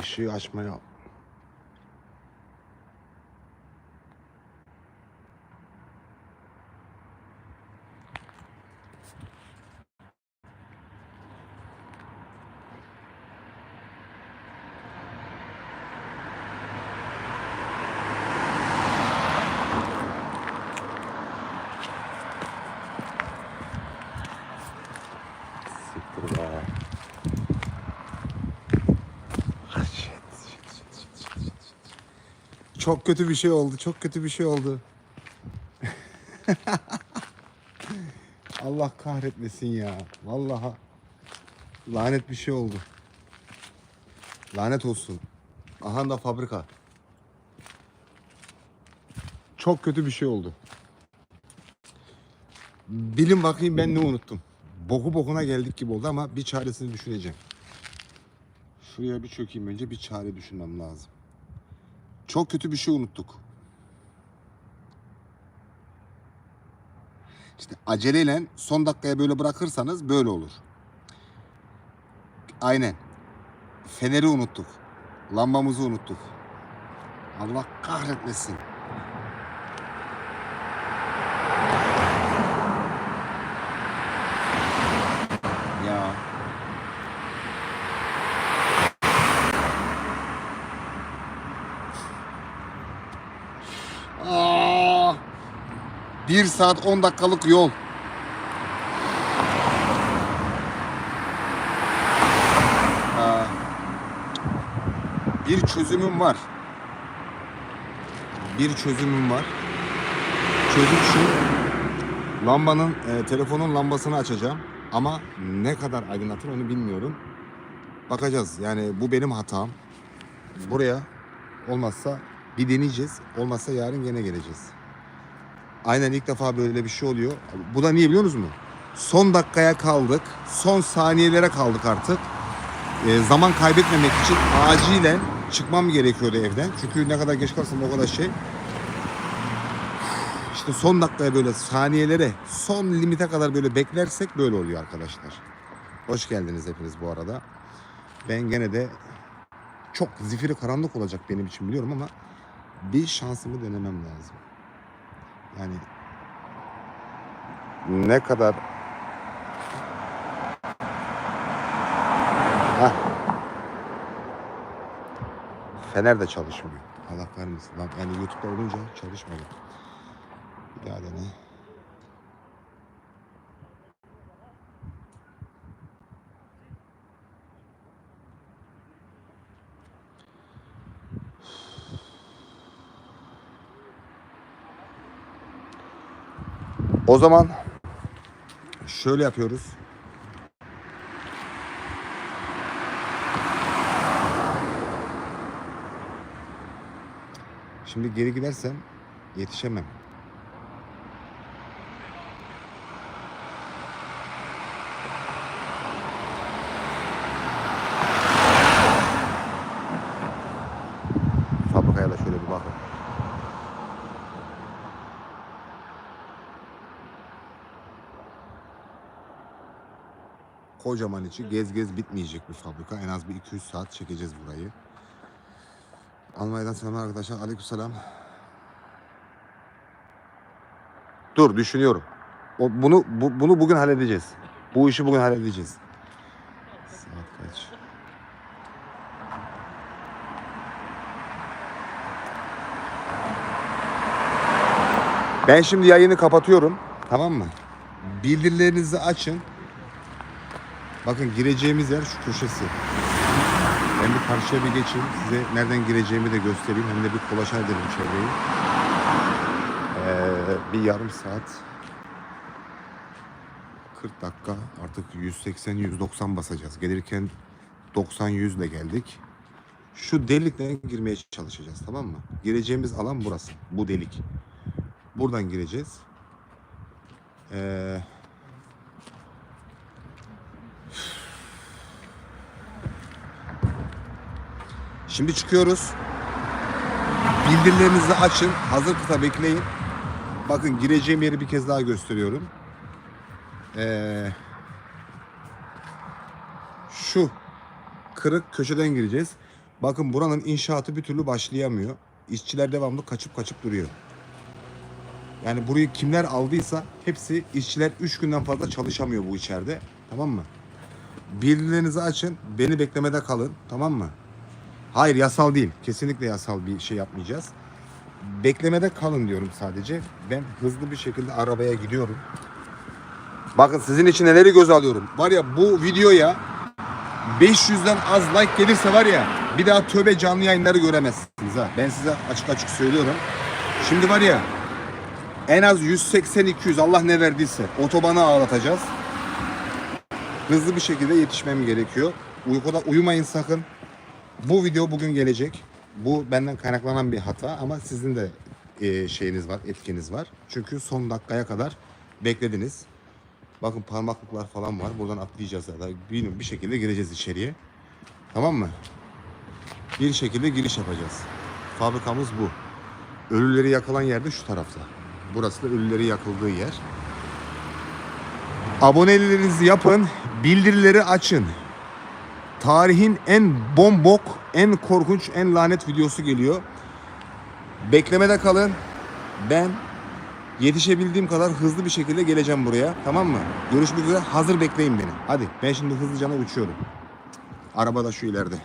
Işığı açmaya Çok kötü bir şey oldu. Çok kötü bir şey oldu. Allah kahretmesin ya. Vallahi lanet bir şey oldu. Lanet olsun. Aha da fabrika. Çok kötü bir şey oldu. Bilin bakayım ben ne unuttum. Boku bokuna geldik gibi oldu ama bir çaresini düşüneceğim. Şuraya bir çökeyim önce bir çare düşünmem lazım. Çok kötü bir şey unuttuk. İşte aceleyle son dakikaya böyle bırakırsanız böyle olur. Aynen. Feneri unuttuk. Lambamızı unuttuk. Allah kahretmesin. 1 saat 10 dakikalık yol. Ee, bir çözümüm var. Bir çözümüm var. Çözüm şu. Lambanın, e, telefonun lambasını açacağım. Ama ne kadar aydınlatır onu bilmiyorum. Bakacağız. Yani bu benim hatam. Buraya olmazsa bir deneyeceğiz. Olmazsa yarın gene geleceğiz. Aynen ilk defa böyle bir şey oluyor. Bu da niye biliyor musunuz mu? Son dakikaya kaldık. Son saniyelere kaldık artık. E, zaman kaybetmemek için acilen çıkmam gerekiyordu evden. Çünkü ne kadar geç kalsam o kadar şey. İşte son dakikaya böyle saniyelere, son limite kadar böyle beklersek böyle oluyor arkadaşlar. Hoş geldiniz hepiniz bu arada. Ben gene de çok zifiri karanlık olacak benim için biliyorum ama bir şansımı denemem lazım. Yani ne kadar Hah. Fener de çalışmıyor. Allah. Lan Yani YouTube'da olunca çalışmadı. Bir daha dene. O zaman şöyle yapıyoruz. Şimdi geri gidersem yetişemem. Fabrikaya da şöyle bir bakın. Kocaman içi gez gez bitmeyecek bir fabrika. En az bir 200 saat çekeceğiz burayı. Almanya'dan selamlar arkadaşlar. Aleykümselam. Dur düşünüyorum. O, bunu bu- bunu bugün halledeceğiz. Bu işi bugün halledeceğiz. Saat kaç? Ben şimdi yayını kapatıyorum. Tamam mı? Bildirilerinizi açın. Bakın gireceğimiz yer şu köşesi. Ben bir karşıya bir geçeyim. Size nereden gireceğimi de göstereyim. Hem de bir dolaşan edelim çevreyi. Ee, bir yarım saat 40 dakika artık 180-190 basacağız. Gelirken 90-100 ile geldik. Şu delikten girmeye çalışacağız tamam mı? Gireceğimiz alan burası. Bu delik. Buradan gireceğiz. Ee, şimdi çıkıyoruz. Bildirilerinizi açın. Hazır kıta bekleyin. Bakın gireceğim yeri bir kez daha gösteriyorum. Ee, şu kırık köşeden gireceğiz. Bakın buranın inşaatı bir türlü başlayamıyor. İşçiler devamlı kaçıp kaçıp duruyor. Yani burayı kimler aldıysa hepsi işçiler 3 günden fazla çalışamıyor bu içeride. Tamam mı? Bilgilerinizi açın. Beni beklemede kalın. Tamam mı? Hayır yasal değil. Kesinlikle yasal bir şey yapmayacağız. Beklemede kalın diyorum sadece. Ben hızlı bir şekilde arabaya gidiyorum. Bakın sizin için neleri göz alıyorum. Var ya bu videoya 500'den az like gelirse var ya bir daha tövbe canlı yayınları göremezsiniz ha. Ben size açık açık söylüyorum. Şimdi var ya en az 180-200 Allah ne verdiyse otobana ağlatacağız. Hızlı bir şekilde yetişmem gerekiyor. Uykuda uyumayın sakın. Bu video bugün gelecek. Bu benden kaynaklanan bir hata ama sizin de e, şeyiniz var, etkiniz var. Çünkü son dakikaya kadar beklediniz. Bakın parmaklıklar falan var. Buradan atlayacağız ya da bilmiyorum bir şekilde gireceğiz içeriye. Tamam mı? Bir şekilde giriş yapacağız. Fabrikamız bu. Ölüleri yakılan yerde şu tarafta. Burası da ölüleri yakıldığı yer. Abonelerinizi yapın, bildirileri açın. Tarihin en bombok, en korkunç, en lanet videosu geliyor. Beklemede kalın. Ben yetişebildiğim kadar hızlı bir şekilde geleceğim buraya. Tamam mı? Görüşmek üzere. Hazır bekleyin beni. Hadi ben şimdi hızlıca uçuyorum. Araba da şu ileride.